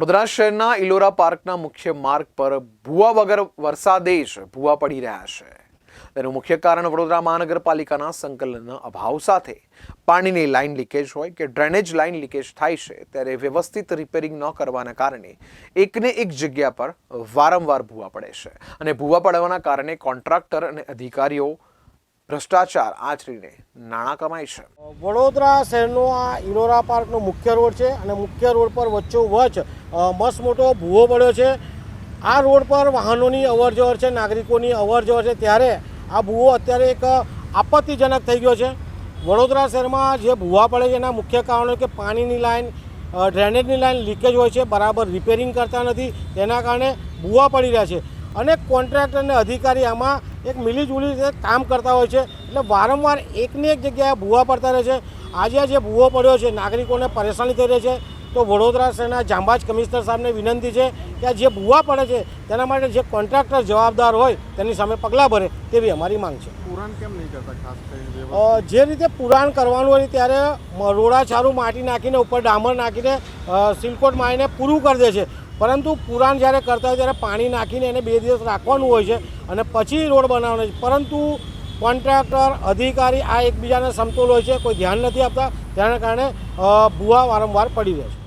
વડોદરા શહેરના ઇલોરા પાર્કના મુખ્ય માર્ગ પર ભૂવા વગર વરસાદે જ ભૂવા પડી રહ્યા છે. તેનું મુખ્ય કારણ વડોદરા મહાનગરપાલિકાના સંકલનના અભાવ સાથે પાણીની લાઇન લીકેજ હોય કે ડ્રેનેજ લાઇન લીકેજ થાય છે ત્યારે વ્યવસ્થિત રિપેરિંગ ન કરવાના કારણે એકને એક જગ્યા પર વારંવાર ભૂવા પડે છે. અને ભૂવા પડવાના કારણે કોન્ટ્રાક્ટર અને અધિકારીઓ ભ્રષ્ટાચાર આચરીને નાણાં કમાય છે. વડોદરા શહેરનો આ ઇલોરા પાર્કનો મુખ્ય રોડ છે અને મુખ્ય રોડ પર વચ્ચોવચ મસ્ત મોટો ભૂવો પડ્યો છે. આ રોડ પર વાહનોની અવર જવર છે, નાગરિકોની અવર જવર છે. ત્યારે આ ભૂવો અત્યારે એક આપત્તિજનક થઈ ગયો છે. વડોદરા શહેરમાં જે ભૂવા પડે છે, એના મુખ્ય કારણો કે પાણીની લાઇન ડ્રેનેજની લાઈન લીકેજ હોય છે. બરાબર રિપેરિંગ કરતા નથી. તેના કારણે ભૂવા પડી રહ્યા છે. કોન્ટ્રાક્ટર અને અધિકારી આમાં એક મિલીજુલી રીતે કામ કરતા હોય છે. એટલે વારંવાર એકની એક જગ્યાએ ભૂવા પડતા રહે છે. આજે આ જે ભૂવો પડ્યો છે નાગરિકોને પરેશાની થઈ રહી છે. તો વડોદરા શહેરના જાંબાજ કમિશનર સાહેબને વિનંતી છે કે આ જે ભૂવા પડે છે તેના માટે જે કોન્ટ્રાક્ટર જવાબદાર હોય તેની સામે પગલાં ભરે તેવી અમારી માંગ છે. પુરાણ કેમ નહીં કરતા ખાસ કરીને જે રીતે પુરાણ કરવાનું હોય ત્યારે રોડા ચારું માટી નાખીને ઉપર ડામર નાખીને સિલકોટ મારીને પૂરું કરી દે છે. પરંતુ પુરાણ જ્યારે કરતા હોય ત્યારે પાણી નાખીને એને બે દિવસ રાખવાનું હોય છે અને પછી રોડ બનાવવાનો છે. પરંતુ કોન્ટ્રાક્ટર, અધિકારી આ એકબીજાને સમતોલ હોય છે, કોઈ ધ્યાન નથી આપતા. તેના કારણે ભૂવા વારંવાર પડી રહે છે.